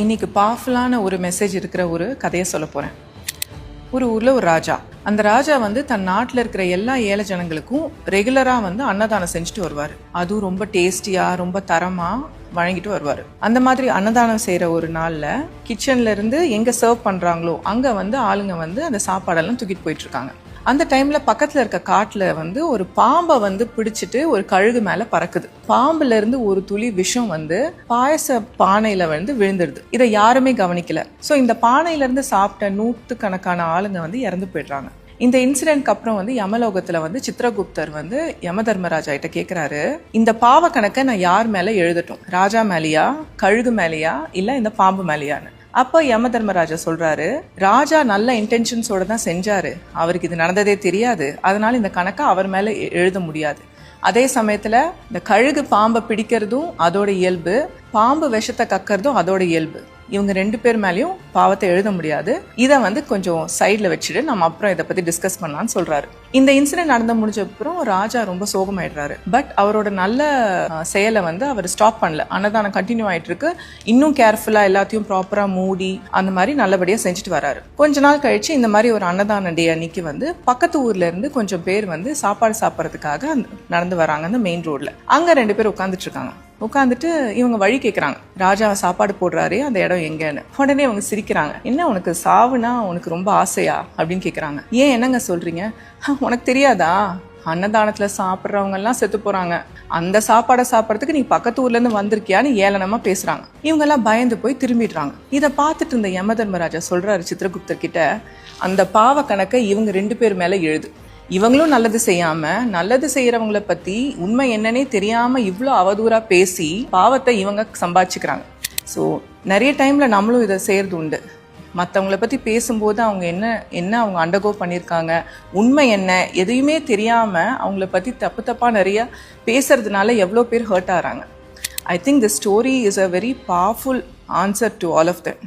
இன்னைக்கு பவர்ஃபுல்லான ஒரு மெசேஜ் இருக்கிற ஒரு கதையை சொல்ல போகிறேன் ஒரு ஊரில் ஒரு ராஜா. அந்த ராஜா வந்து தன் நாட்டில் இருக்கிற எல்லா ஏழை ஜனங்களுக்கும் ரெகுலராக வந்து அன்னதானம் செஞ்சுட்டு வருவார். அதுவும் ரொம்ப டேஸ்டியாக ரொம்ப தரமாக வழங்கிட்டு வருவார். அந்த மாதிரி அன்னதானம் செய்கிற ஒரு நாளில் கிச்சன்லேருந்து எங்கே சர்வ் பண்ணுறாங்களோ அங்கே வந்து ஆளுங்க வந்து அந்த சாப்பாடெல்லாம் தூக்கிட்டு போயிட்டுருக்காங்க அந்த டைம்ல பக்கத்துல இருக்க காட்டுல வந்து ஒரு பாம்பை வந்து பிடிச்சிட்டு ஒரு கழுகு மேல பறக்குது. பாம்புல இருந்து ஒரு துளி விஷம் வந்து பாயச பானையில வந்து விழுந்துடுது. இதை யாருமே கவனிக்கல. ஸோ இந்த பானையில இருந்து சாப்பிட்ட நூற்றுக்கணக்கான ஆளுங்க வந்து இறந்து போயிடுறாங்க. இந்த இன்சிடென்ட்க்கு அப்புறம் வந்து யமலோகத்துல வந்து சித்ரகுப்தர் வந்து யம தர்மராஜா கிட்ட கேக்குறாரு இந்த பாவ கணக்கை நான் யார் மேல எழுதட்டும்? ராஜா மேலேயா? கழுகு மேலேயா? இல்ல இந்த பாம்பு மேலேயான்னு? அப்போ யம தர்மராஜா சொல்றாரு ராஜா நல்ல இன்டென்ஷன்ஸோட தான் செஞ்சாரு. அவருக்கு இது நடந்ததே தெரியாது. அதனால இந்த கணக்கை அவர் மேல எழுத முடியாது. அதே சமயத்துல இந்த கழுகு பாம்பை பிடிக்கிறதும் அதோட இயல்பு பாம்பு விஷத்தை கக்கறதும் அதோட இயல்பு. இவங்க ரெண்டு பேர் மேலேயும் பாவத்தை எழுத முடியாது. இதை வந்து கொஞ்சம் சைடில் வச்சுட்டு நம்ம அப்புறம் இதை பற்றி டிஸ்கஸ் பண்ணலாம்னு சொல்கிறாரு இந்த இன்சிடென்ட் நடந்து முடிஞ்ச அப்புறம் ராஜா ரொம்ப சோகமாயிடுறாரு. பட் அவரோட நல்ல செயலை வந்து அவர் ஸ்டாப் பண்ணல. அன்னதானம் கண்டினியூ ஆயிட்டு இருக்கு இன்னும் கேர்ஃபுல்லாக எல்லாத்தையும் ப்ராப்பராக மூடி அந்த மாதிரி நல்லபடியாக செஞ்சுட்டு வராரு. கொஞ்ச நாள் கழிச்சு இந்த மாதிரி ஒரு அன்னதான டே அன்னைக்கு வந்து பக்கத்து ஊர்ல இருந்து கொஞ்சம் பேர் வந்து சாப்பாடு சாப்பிட்றதுக்காக நடந்து வராங்க அந்த மெயின் ரோட்ல அங்க ரெண்டு பேர் உட்காந்துட்டு இருக்காங்க. உட்காந்துட்டு இவங்க வழி கேட்குறாங்க ராஜா சாப்பாடு போடுறாரு அந்த இடம் எங்கன்னு. உடனே அவங்க சிரிக்கிறாங்க. என்ன உனக்கு சாவுனா உனக்கு ரொம்ப ஆசையா? அப்படின்னு கேட்குறாங்க ஏன் என்னங்க சொல்றீங்க? உனக்கு தெரியாதா? அன்னதானத்தில் சாப்பிட்றவங்க எல்லாம் செத்து போறாங்க. அந்த சாப்பாடை சாப்பிட்றதுக்கு நீ பக்கத்து ஊர்ல இருந்து வந்திருக்கியான்னு ஏளனமா பேசுறாங்க. இவங்க எல்லாம் பயந்து போய் திரும்பிடுறாங்க. இதை பார்த்துட்டு இருந்த யம தர்மராஜா சொல்றாரு சித்திரகுப்தர் கிட்ட அந்த பாவ கணக்கை இவங்க ரெண்டு பேர் மேல எழுது. இவங்களும் நல்லது செய்யாம நல்லது செய்கிறவங்கள பத்தி உண்மை என்னன்னே தெரியாம இவ்வளோ அவதூறா பேசி பாவத்தை இவங்க சம்பாதிச்சுக்கிறாங்க. ஸோ நிறைய டைம்ல நம்மளும் இதை செய்யறது உண்டு. மற்றவங்கள பத்தி பேசும்போது அவங்க என்ன என்ன அவங்க அண்டர்கோ பண்ணியிருக்காங்க உண்மை என்ன எதையுமே தெரியாம அவங்கள பத்தி தப்பு தப்பா நிறைய பேசுறதுனால எவ்வளோ பேர் ஹர்ட் ஆகிறாங்க. I think the story is a very powerful answer to all of them.